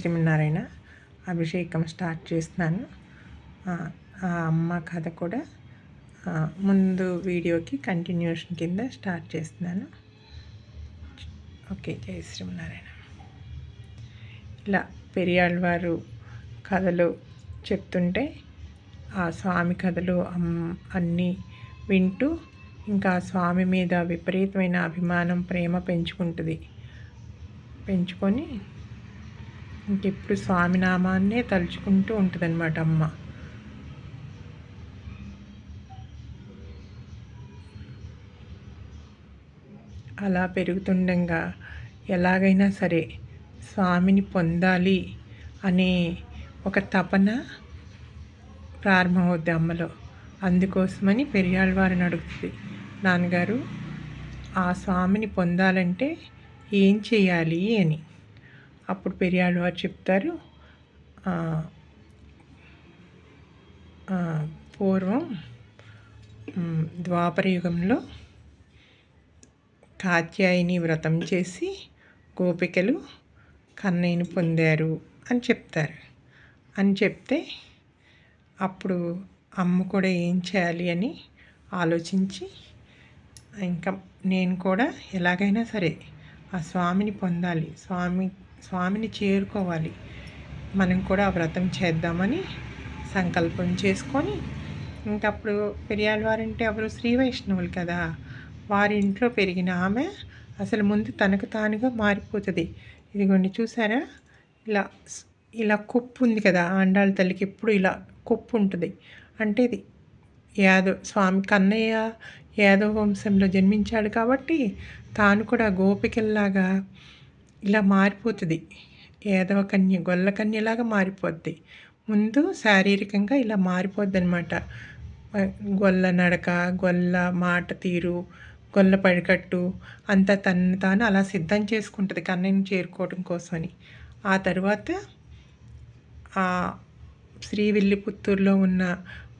శ్రీమన్నారాయణ అభిషేకం స్టార్ట్ చేస్తున్నాను. ఆ అమ్మ కథ కూడా ముందు వీడియోకి కంటిన్యూషన్ కింద స్టార్ట్ చేస్తున్నాను. ఓకే జై శ్రీమన్నారాయణ. ఇలా పెరియాళ్ళవారు కథలు చెప్తుంటే ఆ స్వామి కథలు అన్నీ వింటూ ఇంకా స్వామి మీద విపరీతమైన అభిమానం ప్రేమ పెంచుకుంటుంది. పెంచుకొని ఇంకెప్పుడు స్వామినామాన్నే తలుచుకుంటూ ఉంటుందన్నమాట అమ్మ. అలా పెరుగుతుండగా ఎలాగైనా సరే స్వామిని పొందాలి అనే ఒక తపన ప్రారంభమవుద్ది అమ్మలో. అందుకోసమని వారిని అడుగుతుంది నాన్నగారు ఆ స్వామిని పొందాలంటే ఏం చేయాలి? అని. అప్పుడు పెరియాళ్ళు వారు చెప్తారు పూర్వం ద్వాపరయుగంలో కాత్యాయిని వ్రతం చేసి గోపికలు కన్నయ్యను పొందారు అని చెప్తారు. అని చెప్తే అప్పుడు అమ్మ కూడా ఏం చేయాలి అని ఆలోచించి ఇంకా నేను కూడా ఎలాగైనా సరే ఆ స్వామిని పొందాలి. స్వామి స్వామిని చేరుకోవాలి. మనం కూడా వ్రతం చేద్దామని సంకల్పం చేసుకొని ఇంకప్పుడు వారంటే ఎవరు శ్రీ వైష్ణవులు కదా వారి ఇంట్లో పెరిగిన ఆమె అసలు ముందు తనకు తానుగా మారిపోతుంది. ఇదిగోండి చూసారా? ఇలా ఇలా కొప్పు ఉంది కదా ఆండాళ్ళ తల్లికి ఎప్పుడు ఇలా కొప్పు ఉంటుంది. అంటే ఇది యాదవ్ స్వామి కన్నయ్య యాదవ వంశంలో జన్మించాడు కాబట్టి తాను కూడా గోపికల్లాగా ఇలా మారిపోతుంది. ఏదవ కన్య గొల్ల కన్యలాగా మారిపోద్ది. ముందు శారీరకంగా ఇలా మారిపోద్ది అనమాట గొల్ల నడక గొల్ల మాట తీరు గొల్ల పడికట్టు అంతా తను తాను అలా సిద్ధం చేసుకుంటుంది కన్నయ్యను చేరుకోవడం కోసమని. ఆ తర్వాత ఆ శ్రీవిల్లిపుత్తూరులో ఉన్న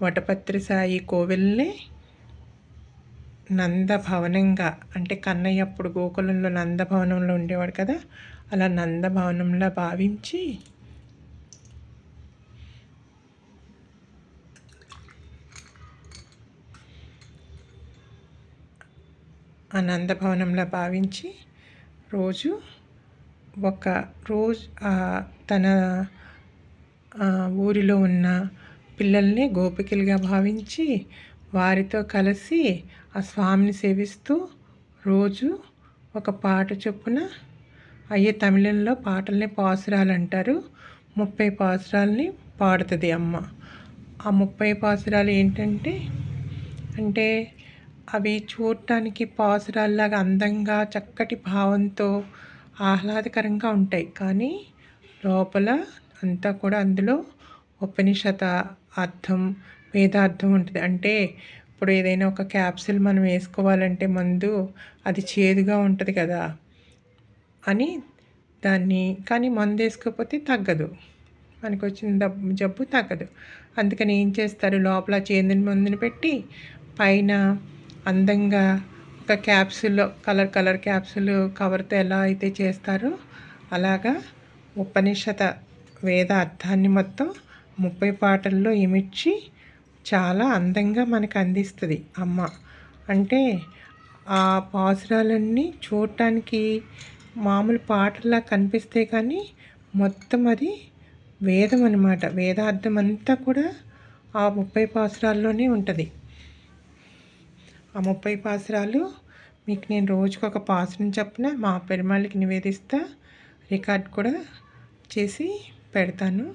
వటపత్రి సాయి కోవిల్ని నందభవనంగా అంటే కన్నయ్య అప్పుడు గోకులంలో నందభవనంలో ఉండేవాడు కదా అలా నందభవనంలో భావించి ఆ నందభవనంలో భావించి రోజు ఒక రోజు తన ఊరిలో ఉన్న పిల్లల్ని గోపికలుగా భావించి వారితో కలిసి ఆ స్వామిని సేవిస్తూ రోజు ఒక పాట చొప్పున అయ్యే తమిళంలో పాటల్ని పాసురాలు అంటారు. ముప్పై పాసురాలని పాడుతుంది అమ్మ. ఆ ముప్పై పాసురాలు ఏంటంటే అంటే అవి చూడటానికి పాసురాల్లాగా అందంగా చక్కటి భావంతో ఆహ్లాదకరంగా ఉంటాయి. కానీ లోపల అంతా కూడా అందులో ఉపనిషత అర్థం వేదార్థం ఉంటుంది. అంటే ఇప్పుడు ఏదైనా ఒక క్యాప్సిల్ మనం వేసుకోవాలంటే మందు అది చేదుగా ఉంటుంది కదా అని దాన్ని కానీ మందు వేసుకోకపోతే తగ్గదు. మనకు వచ్చిన జబ్బు తగ్గదు. అందుకని ఏం చేస్తారు? లోపల చేదుని మందుని పెట్టి పైన అందంగా ఒక క్యాప్సూల్ కలర్ కలర్ క్యాప్సూల్ కవర్తో ఎలా అయితే చేస్తారో అలాగా ఉపనిషత వేద అర్థాన్ని మొత్తం ముప్పై పాటల్లో ఇమిడ్చి చాలా అందంగా మనకు అందిస్తుంది అమ్మ. అంటే ఆ పాసురాలన్నీ చూడటానికి మామూలు పాటల్లా కనిపిస్తే కానీ మొత్తం అది వేదం అనమాట వేదార్థం అంతా కూడా ఆ ముప్పై పాసురాల్లోనే ఉంటుంది. ఆ ముప్పై పాసురాలు మీకు నేను రోజుకు ఒక పాసురం చెప్పిన మా పెరుమాళ్ళకి నివేదిస్తా రికార్డ్ కూడా చేసి పెడతాను.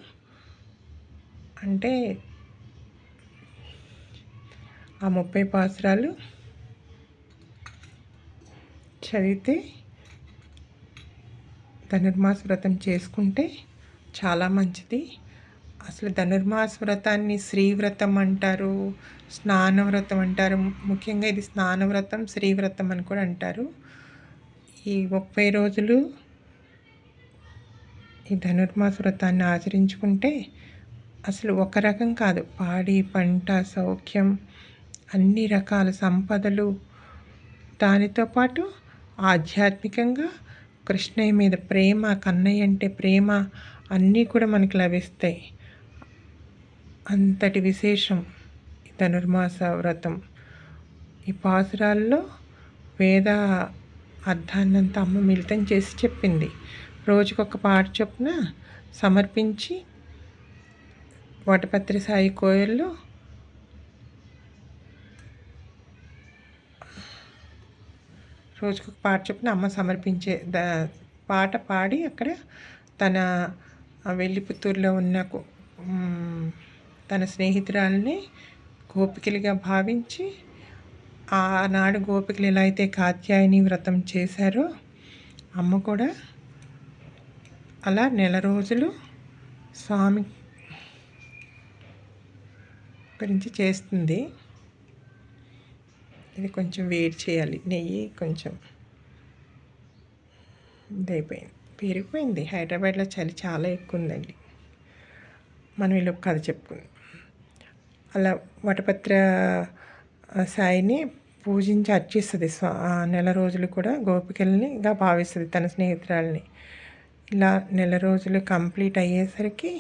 అంటే ఆ ముప్పై పాసురాలు చదివితే ధనుర్మాస వ్రతం చేసుకుంటే చాలా మంచిది. అసలు ధనుర్మాస వ్రతాన్ని శ్రీవ్రతం అంటారు స్నానవ్రతం అంటారు ముఖ్యంగా ఇది స్నానవ్రతం శ్రీవ్రతం అని కూడా అంటారు. ఈ ముప్పై రోజులు ఈ ధనుర్మాస వ్రతాన్ని ఆచరించుకుంటే అసలు ఒక రకం కాదు. పాడి పంట సౌఖ్యం అన్ని రకాల సంపదలు. దానితో పాటు ఆధ్యాత్మికంగా కృష్ణయ్య మీద ప్రేమ కన్నయ్య అంటే ప్రేమ అన్నీ కూడా మనకు లభిస్తాయి. అంతటి విశేషం ధనుర్మాస వ్రతం. ఈ పాసురాల్లో వేద అర్థాన్నంతా అమ్మ మిళితం చేసి చెప్పింది. రోజుకొక పాట చొప్పున సమర్పించి వటపత్రి సాయి కోయల్లో రోజుకొక పాట చొప్పున అమ్మ సమర్పించే ద పాట పాడి అక్కడ తన వెల్లిపుత్తూరులో ఉన్న తన స్నేహితురాలని గోపికలుగా భావించి ఆనాడు గోపికలు ఎలా అయితే కాత్యాయని వ్రతం చేశారో అమ్మ కూడా అలా నెల రోజులు స్వామి గురించి చేస్తుంది. ఇది కొంచెం వేడి చేయాలి. నెయ్యి కొంచెం ఇదైపోయింది పెరిగిపోయింది హైదరాబాద్లో చలి చాలా ఎక్కువ ఉందండి మనం వీళ్ళు కథ చెప్పుకుంది. అలా వటపత్ర సాయిని పూజించి అర్చిస్తుంది స్వా నెల రోజులు కూడా గోపికల్నిగా భావిస్తుంది తన స్నేహితురాలని. ఇలా నెల రోజులు కంప్లీట్ అయ్యేసరికి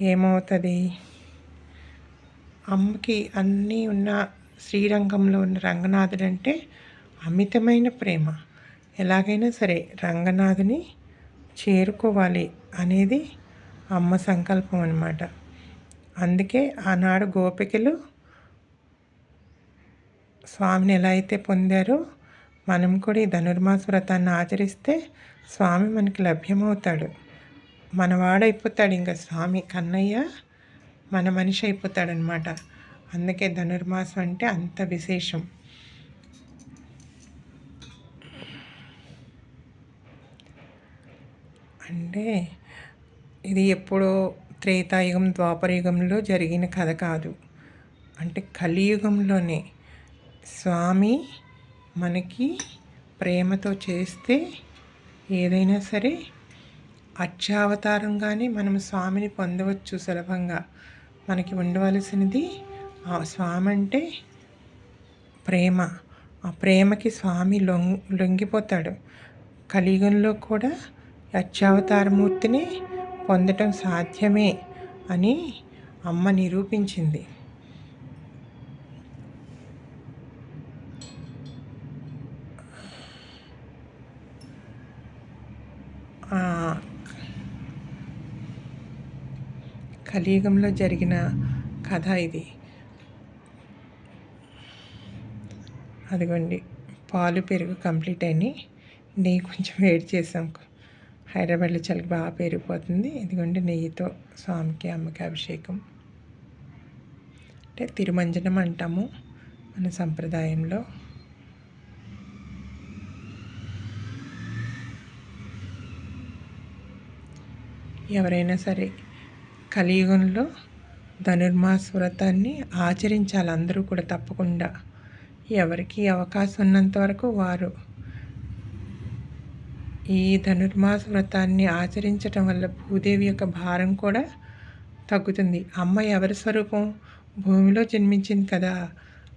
ఏమవుతుంది? అమ్మకి అన్నీ ఉన్న శ్రీరంగంలో ఉన్న రంగనాథుడు అంటే అమితమైన ప్రేమ. ఎలాగైనా సరే రంగనాథుని చేరుకోవాలి అనేది అమ్మ సంకల్పం అనమాట అందుకే ఆనాడు గోపికలు స్వామిని ఎలా అయితే పొందారో మనం కూడా ఈ ధనుర్మాస వ్రతాన్ని ఆచరిస్తే స్వామి మనకి లభ్యమవుతాడు. మనవాడైపోతాడు ఇంకా స్వామి కన్నయ్య మన మనిషి అయిపోతాడనమాట అందుకే ధనుర్మాసం అంటే అంత విశేషం. అంటే ఇది ఎప్పుడో త్రేతాయుగం ద్వాపరయుగంలో జరిగిన కథ కాదు. అంటే కలియుగంలోనే స్వామి మనకి ప్రేమతో చేస్తే ఏదైనా సరే అర్చావతారంగానే మనం స్వామిని పొందవచ్చు సులభంగా. మనకి ఉండవలసినది స్వామి అంటే ప్రేమ. ఆ ప్రేమకి స్వామి లొంగ్ లొంగిపోతాడు. కలియుగంలో కూడా అత్యావతారమూర్తిని పొందటం సాధ్యమే అని అమ్మ నిరూపించింది. కలియుగంలో జరిగిన కథ ఇది. అదిగోండి పాలు పెరుగు కంప్లీట్ అయినాయి. నెయ్యి కొంచెం వేడి చేసాం. హైదరాబాద్లో చలికి బాగా పెరిగిపోతుంది ఇదిగోండి నెయ్యితో స్వామికి అమ్మకి అభిషేకం. అంటే తిరుమంజనం అంటాము మన సంప్రదాయంలో. ఎవరైనా సరే కలియుగంలో ధనుర్మాస వ్రతాన్ని ఆచరించాలి. అందరూ కూడా తప్పకుండా ఎవరికి అవకాశం ఉన్నంత వరకు వారు ఈ ధనుర్మాస వ్రతాన్ని ఆచరించటం వల్ల భూదేవి యొక్క భారం కూడా తగ్గుతుంది. అమ్మ ఎవరి స్వరూపం? భూమిలో జన్మించింది కదా.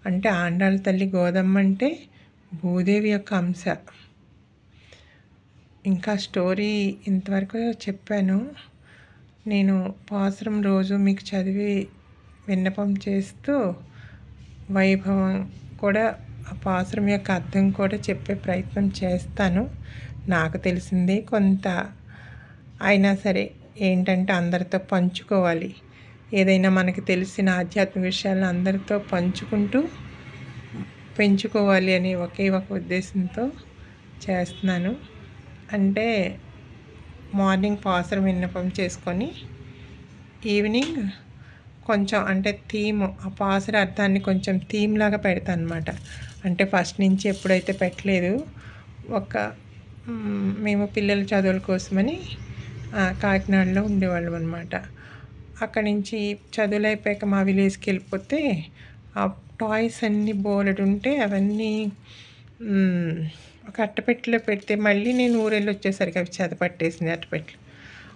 అంటే ఆండాళ్ళ తల్లి గోదమ్మ అంటే భూదేవి యొక్క అంశ. ఇంకా స్టోరీ ఇంతవరకు చెప్పాను. నేను పాసురం రోజు మీకు చదివి విన్నపం చేస్తూ వైభవం కూడా ఆ పాసురం యొక్క అర్థం కూడా చెప్పే ప్రయత్నం చేస్తాను. నాకు తెలిసింది కొంత అయినా సరే ఏంటంటే అందరితో పంచుకోవాలి. ఏదైనా మనకి తెలిసిన ఆధ్యాత్మిక విషయాలను అందరితో పంచుకుంటూ పెంచుకోవాలి అనే ఒకే ఒక ఉద్దేశంతో చేస్తున్నాను. అంటే మార్నింగ్ పాసరం విన్నపం చేసుకొని ఈవినింగ్ కొంచెం అంటే థీమ్ ఆ పాసర అర్థాన్ని కొంచెం థీమ్ లాగా పెడతాను అనమాట అంటే ఫస్ట్ నుంచి ఎప్పుడైతే పెట్టలేదు ఒక మేము పిల్లల చదువుల కోసమని కాకినాడలో ఉండేవాళ్ళం అనమాట అక్కడి నుంచి చదువులు అయిపోయాక మా విలేజ్కి వెళ్ళిపోతే ఆ టాయ్స్ అన్నీ బోలెడు ఉంటే అవన్నీ ఒక అట్టపెట్టెలో పెడితే మళ్ళీ నేను ఊరెళ్ళి వచ్చేసరికి అవి చెదపట్టేసింది అట్టపెట్టెలు.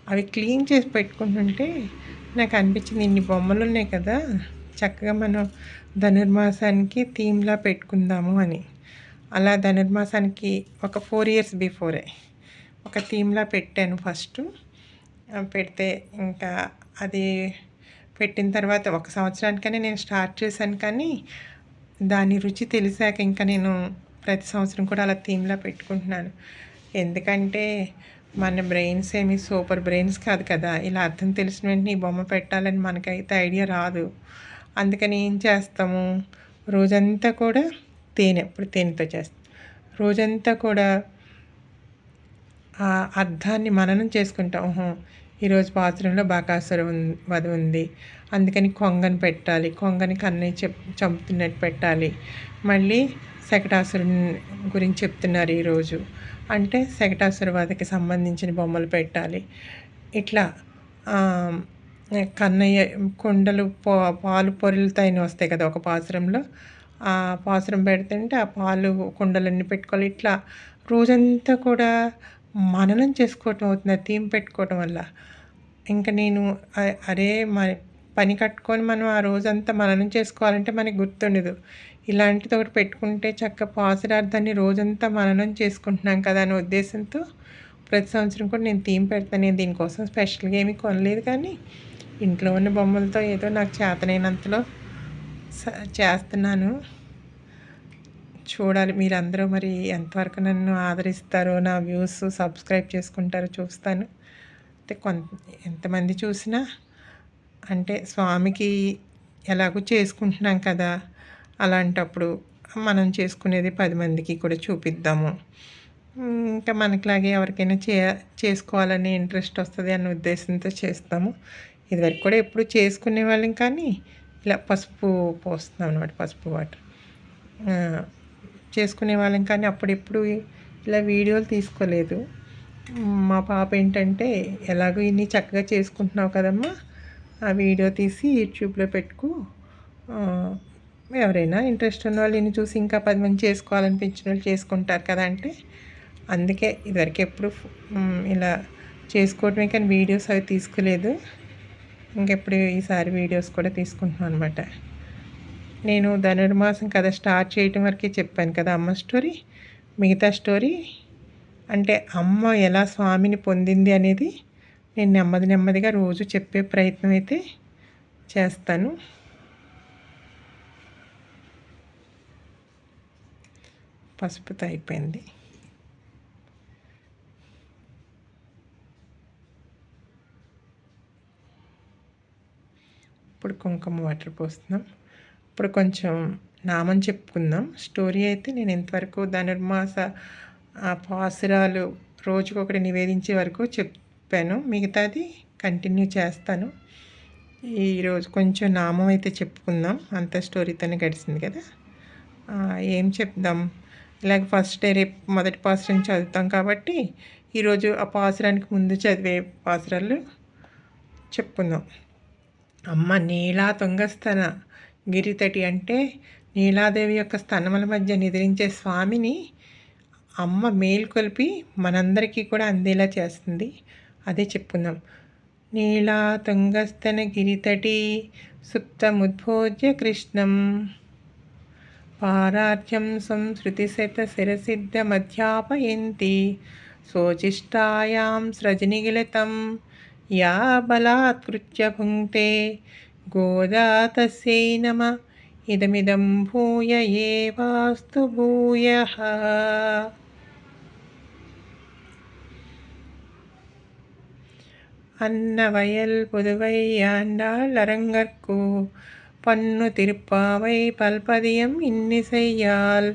అవి క్లీన్ చేసి పెట్టుకుంటుంటే నాకు అనిపించింది ఇన్ని బొమ్మలు ఉన్నాయి కదా చక్కగా మనం ధనుర్మాసానికి థీమ్లా పెట్టుకుందాము అని. అలా ధనుర్మాసానికి ఒక ఫోర్ ఇయర్స్ బిఫోరే ఒక థీమ్లా పెట్టాను ఫస్ట్. పెడితే ఇంకా అది పెట్టిన తర్వాత ఒక సంవత్సరానికనే నేను స్టార్ట్ చేశాను కానీ దాని రుచి తెలిసాక ఇంకా నేను ప్రతి సంవత్సరం కూడా అలా థీమ్లా పెట్టుకుంటున్నాను. ఎందుకంటే మన బ్రెయిన్స్ ఏమి సూపర్ బ్రెయిన్స్ కాదు కదా. ఇలా అర్థం తెలిసిన వెంటనే ఈ బొమ్మ పెట్టాలని మనకైతే ఐడియా రాదు. అందుకని ఏం చేస్తాము? రోజంతా కూడా తేనె ఇప్పుడు తేనెతో చేస్తాం. రోజంతా కూడా ఆ అర్థాన్ని మననం చేసుకుంటాం. ఈరోజు పాత్రలో బాకాసుర వధ ఉంది. అందుకని కొంగని పెట్టాలి. కొంగని కన్నయ్య చెప్ చంపుతున్నట్టు పెట్టాలి. మళ్ళీ శకటాసురుని గురించి చెప్తున్నారు ఈరోజు అంటే శకటాసుర వధకి సంబంధించిన బొమ్మలు పెట్టాలి. ఇట్లా కన్నయ్య కుండలు పాలు పొరులుతాయని వస్తాయి కదా ఒక పాసురంలో ఆ పాసురం పెడుతుంటే ఆ పాలు కుండలన్నీ పెట్టుకోవాలి. ఇట్లా రోజంతా కూడా మననం చేసుకోవటం అవుతుంది? థీమ్ పెట్టుకోవటం వల్ల. ఇంకా నేను అరే మన పని కట్టుకొని మనం ఆ రోజంతా మననం చేసుకోవాలంటే మనకి గుర్తుండదు. ఇలాంటిది ఒకటి పెట్టుకుంటే చక్క పాసురార్థాన్ని రోజంతా మననం చేసుకుంటున్నాం కదా అనే ఉద్దేశంతో ప్రతి సంవత్సరం కూడా నేను థీమ్ పెడతాను నేను దీనికోసం స్పెషల్గా ఏమీ కొనలేదు కానీ ఇంట్లో ఉన్న బొమ్మలతో ఏదో నాకు చేతనైనంతలో చేస్తున్నాను. చూడాలి. మీరందరూ మరి ఎంతవరకు నన్ను ఆదరిస్తారో నా వ్యూస్ సబ్స్క్రైబ్ చేసుకుంటారో చూస్తాను. అయితే కొంత ఎంతమంది చూసినా అంటే స్వామికి ఎలాగో చేసుకుంటున్నాం కదా అలాంటప్పుడు మనం చేసుకునేది పది మందికి కూడా చూపిద్దాము. ఇంకా మనకిలాగే ఎవరికైనా చే చేసుకోవాలని ఇంట్రెస్ట్ వస్తుంది అన్న ఉద్దేశంతో చేస్తాము. ఇదివరకు కూడా ఎప్పుడు చేసుకునే వాళ్ళం కానీ ఇలా పసుపు పోస్తున్నాం అనమాట పసుపు వాటర్. చేసుకునే వాళ్ళం. కానీ అప్పుడెప్పుడు ఇలా వీడియోలు తీసుకోలేదు. మా పాప ఏంటంటే ఎలాగో ఇన్ని చక్కగా చేసుకుంటున్నావు కదమ్మా ఆ వీడియో తీసి యూట్యూబ్లో పెట్టుకు. ఎవరైనా ఇంట్రెస్ట్ ఉన్న వాళ్ళు ఇన్ని చూసి ఇంకా పది మంది చేసుకోవాలనిపించిన వాళ్ళు చేసుకుంటారు కదా అంటే అందుకే ఇదివరకు ఎప్పుడు ఇలా చేసుకోవటమే కానీ వీడియోస్ అవి తీసుకోలేదు. ఇంకెప్పుడు ఈసారి వీడియోస్ కూడా తీసుకుంటున్నాను అనమాట నేను ధనుర్మాసం కథ స్టార్ట్ చేయటం వరకే చెప్పాను కదా అమ్మ స్టోరీ? మిగతా స్టోరీ? అంటే అమ్మ ఎలా స్వామిని పొందింది అనేది నేను నెమ్మది నెమ్మదిగా రోజు చెప్పే ప్రయత్నం అయితే చేస్తాను. పసుపుతో అయిపోయింది ఇప్పుడు కుంకుమ వాటర్ పోస్తున్నాం. ఇప్పుడు కొంచెం నామం చెప్పుకుందాం. స్టోరీ అయితే నేను ఎంతవరకు ధనుర్మాస పాసురాలు రోజుకొకటి నివేదించే వరకు చెప్పాను. మిగతాది కంటిన్యూ చేస్తాను. ఈరోజు కొంచెం నామం అయితే చెప్పుకుందాం. అంత స్టోరీతోనే గడిచింది కదా. ఏం చెప్దాం? ఇలాగ ఫస్ట్ డే రేపు మొదటి పాసురం చదువుతాం కాబట్టి ఈరోజు ఆ పాసురానికి ముందు చదివే పాసురాలు చెప్పుకుందాం. అమ్మ నీలా తొంగస్తన గిరితటి అంటే నీలాదేవి యొక్క స్తనముల మధ్య నిద్రించే స్వామిని అమ్మ మేల్కొల్పి మనందరికీ కూడా అందేలా చేస్తుంది. అదే చెప్పుకుందాం. నీలా తుంగస్తన గిరితటి సుప్తముద్భోజ్య కృష్ణం. పారార్ధ్యం సంసృతిశతశిరసిద్ధమధ్యాపయంతి శోచిష్టాయాం సృజనిగిలతం. యా బలాత్కృత్య భుంక్తే गोदा तस्यै नमः। इदमिदं भूय एवास्तु भूयः। அன்னவயல் புதுவை ஆண்டாள் அரங்கற்கூ பண்ணு திருப்பாவை பல்பதியம் இன்னிசையால்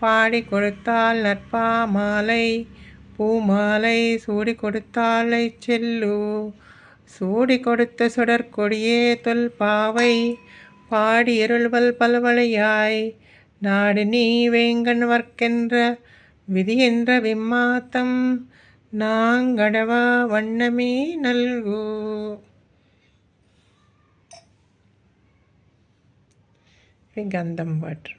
பாடி கொடுத்தால் நற்பா மாலை பூமாலை சூடி கொடுத்தாளை செல்லு சூடி கொடுத்த சுடற்கொடியே தொல் பாவை பாடி இருள்வல் பல்வளையாய். நாடு நீ வேங்கன் வர்க்கென்ற விதி என்ற விம்மாத்தம் நாங்கடவா வண்ணமே நல்கு. கந்தம் பாட்டு.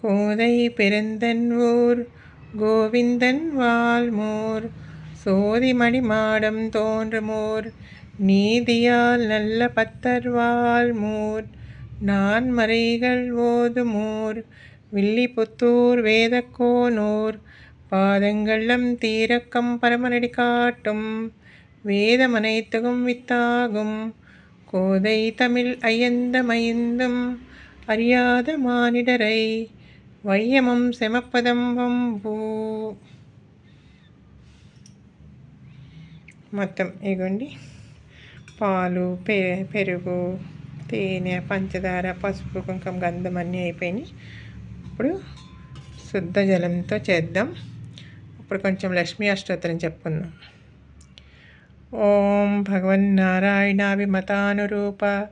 கோதை பெருந்தன் ஊர் கோவிந்தன் வாழ்மோர் சோதிமணி மாடம் தோன்றுமோர். நீதியால் நல்ல பத்தர் வாழ்மோர் நான்மறைகள் ஓதுமோர். வில்லிபுத்தூர் வேதக்கோனூர். பாதங்கள்ளம் தீரக்கம் பரமனடி காட்டும். வேதமனைத்துகும் வித்தாகும். கோதை தமிழ் அயந்தமயந்தும் அறியாத மானிடரை. వైయమం శమపదంబం భూ. మొత్తం ఇగోండి. పాలు పె పెరుగు తేనె పంచదార పసుపు కుంకం గంధం అన్నీ అయిపోయినాయి. ఇప్పుడు శుద్ధ జలంతో చేద్దాం. ఇప్పుడు కొంచెం లక్ష్మీ అష్టోత్తరం చెప్పుకుందాం. ఓం భగవన్నారాయణాభిమతానురూప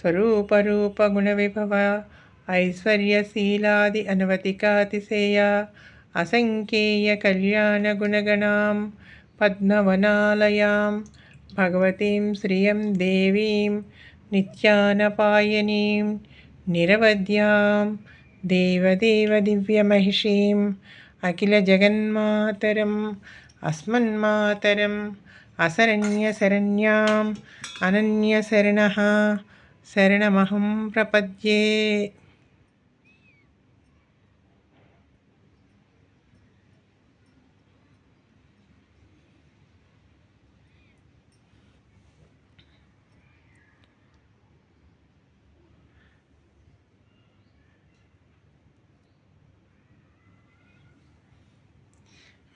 స్వరూప రూప గుణ విభవ ఐశ్వర్యశీలాది అనవతికాతిశేయ అసంఖ్యేయ కళ్యాణ గుణగణాం పద్మవనాలయాం భగవతీం శ్రియం దేవీం నిత్యానపాయనీం నిరవధ్యాం దేవదేవ దివ్యమహిషీం అఖిలజగన్మాతరం అస్మన్మాతరం అశరణ్యశరణ్యాం అనన్యశరణ శరణమహం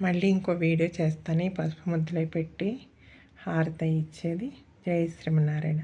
మళ్ళీ ఇంకో వీడియో చేస్తాను. ఈ పసుపు ముద్దలై పెట్టి హారత ఇచ్చేది. జై శ్రీమన్నారాయణ.